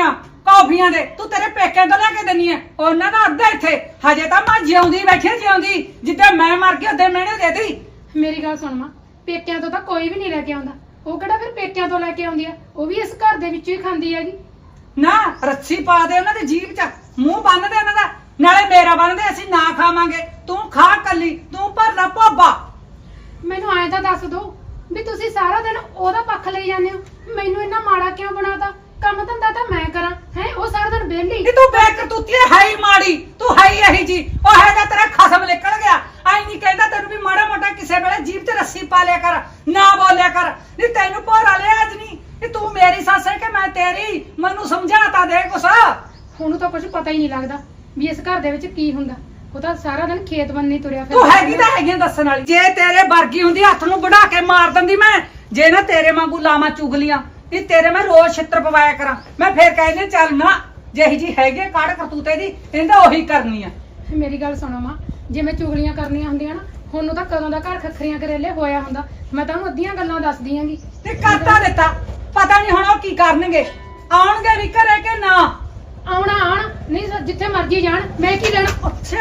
ਆ ਕੌਫੀਆਂ ਦੇ। ਤੂੰ ਤੇਰੇ ਪੇਕੇ ਤੋਂ ਲੈ ਕੇ ਦਿੰਨੀ ਐ। ਉਹਨਾਂ ਦਾ ਅੱਧਾ ਇੱਥੇ। ਹਜੇ ਤਾਂ ਮੈਂ ਜਿਉਂਦੀ ਬੈਠੀ ਆਂ, ਜਿਉਂਦੀ। ਜਿੱਦਾਂ ਮੈਂ ਮਰ ਗਿਆ ਉਹਦੇ ਮੈਨੇ ਦੇ ਦੇਈ ਮੇਰੀ ਗੱਲ ਸੁਣ ਮਾਂ ਪੇਕਿਆਂ ਤੋਂ ਤਾਂ ਕੋਈ ਵੀ ਨਹੀਂ ਲੈ ਕੇ ਆਉਂਦਾ। ਉਹ ਕਿਹੜਾ ਫਿਰ ਪੇਕਿਆਂ ਤੋਂ ਲੈ ਕੇ ਆਉਂਦੀ ਆ? ਉਹ ਵੀ ਇਸ ਘਰ ਦੇ ਵਿੱਚੋਂ ਹੀ ਖਾਂਦੀ ਹੈਗੀ। ਨਾ ਰੱਸੀ ਪਾ ਦੇ ਉਹਨਾਂ ਦੀ ਜੀਭ 'ਚ। ਮੂੰਹ ਬੰਨ ਦੇ ਉਹਨਾਂ ਦਾ। ਨਾਲੇ ਮੇਰਾ ਬੰਨ ਦੇ ਅਸੀਂ ਨਾ ਖਾਵਾਂਗੇ। ਤੂੰ ਖਾ ਕੱਲੀ ਤੂੰ ਭਰ ਲੈ ਭੋਬਾ। ਮੈਨੂੰ ਐਂ ਤਾਂ ਦੱਸ ਦੋ ਵੀ ਤੁਸੀਂ ਸਾਰਾ ਦਿਨ ਉਹਦਾ ਪੱਖ ਲਈ ਜਾਂਦੇ ਹੋ। ਮੈਨੂੰ ਇੰਨਾ ਮਾੜਾ ਕਿਉਂ ਬਣਾਤਾ? ਕੰਮ ਧੰਦਾ ਤਾਂ ਮੈਂ ਕਰਾਂ ਹੈ ਉਹ ਸਾਰਾ ਦਿਨ ਵਿਹਲੀ ਇਹ ਤੂੰ ਬੇਕਰਤੂਤੀ ਹੈ ਹੀ ਮਾੜੀ ਤੂੰ ਹੈ ਹੀ ਇਹੀ ਜੀ ਉਹ ਹੈਗਾ ਤੇਰਾ ਖਸਮ ਨਿਕਲ ਗਿਆ। ਆਈ ਨਹੀਂ ਕਹਿੰਦਾ ਤੈਨੂੰ ਵੀ ਮਾੜਾ ਮੋਟਾ ਕਿਸੇ ਵੇਲੇ ਜੀਭ ਤੇ ਰੱਸੀ ਪਾ ਲਿਆ ਕਰ ਨਾ ਬੋਲਿਆ ਕਰ। ਨਹੀਂ ਤੈਨੂੰ ਭੋਰਾ ਲਿਆ ਅੱਜ ਨਹੀਂ ਇਹ ਤੂੰ ਮੇਰੀ ਸੱਸ ਹੈ ਕਿ ਮੈਂ ਤੇਰੀ? ਮੈਨੂੰ ਸਮਝਾਤਾ ਦੇ ਕੁਛ। ਉਹਨੂੰ ਤਾਂ ਕੁਝ ਪਤਾ ਹੀ ਨਹੀਂ ਲੱਗਦਾ ਵੀ ਇਸ ਘਰ ਦੇ ਵਿੱਚ ਕੀ ਹੁੰਦਾ। ਉਹ ਤਾਂ ਸਾਰਾ ਦਿਨ ਖੇਤ ਬੰਨੀ ਤੁਰਿਆ ਤੂੰ ਹੈਗੀ ਤਾਂ ਹੈਗੀ ਆਂ ਦੱਸਣ ਵਾਲੀ। ਜੇ ਤੇਰੇ ਵਰਗੀ ਹੁੰਦੀ ਹੱਥ ਨੂੰ ਵਢਾ ਕੇ ਮਾਰ ਦਿੰਦੀ ਮੈਂ। ਜੇ ਨਾ ਤੇਰੇ ਵਾਂਗੂ ਲਾਵਾਂ ਚੁਗਲੀਆਂ ਇਹ ਤੇਰੇ ਮੈਂ ਰੋਜ਼ ਛਿੱਤਰ ਪਵਾਇਆ ਕਰਾਂ। ਮੈਂ ਫੇਰ ਕਹਿੰਦੀ ਚੱਲ ਨਾ। ਜਿਹੀ ਜੀ ਹੈਗੀ ਕਾੜ ਕਰਤੂਤੇ ਦੀ ਇਹਦਾ ਉਹੀ ਕਰਨੀ ਆ। ਮੇਰੀ ਗੱਲ ਸੁਣੋ ਮਾਂ ਜੇ ਮੈਂ ਚੁਗਲੀਆਂ ਕਰਨੀਆਂ ਹੁੰਦੀਆਂ ਨਾ ਹੁਣ ਨੂੰ ਤਾਂ ਕਦੋਂ ਦਾ ਘਰ ਖੱਖਰੀਆਂ ਕਰੇਲੇ ਹੋਇਆ ਹੁੰਦਾ ਮੈਂ ਤਾਂ ਉਹਨੂੰ ਅੱਧੀਆਂ ਗੱਲਾਂ ਦੱਸਦੀ ਆਂਗੀ। ਤੇ ਕਰਤਾ ਦਿੱਤਾ ਪਤਾ ਨਹੀਂ ਹੁਣ ਉਹ ਕੀ ਕਰਨਗੇ। ਆਉਣਗੇ ਵੀ ਘਰੇ ਕਿ ਨਾ? ਆਉਣਾ ਆਣ ਨਹੀਂ ਜਿੱਥੇ ਮਰਜ਼ੀ ਜਾਣ ਮੈਂ ਕੀ ਲੈਣਾ? ਅੱਛਾ।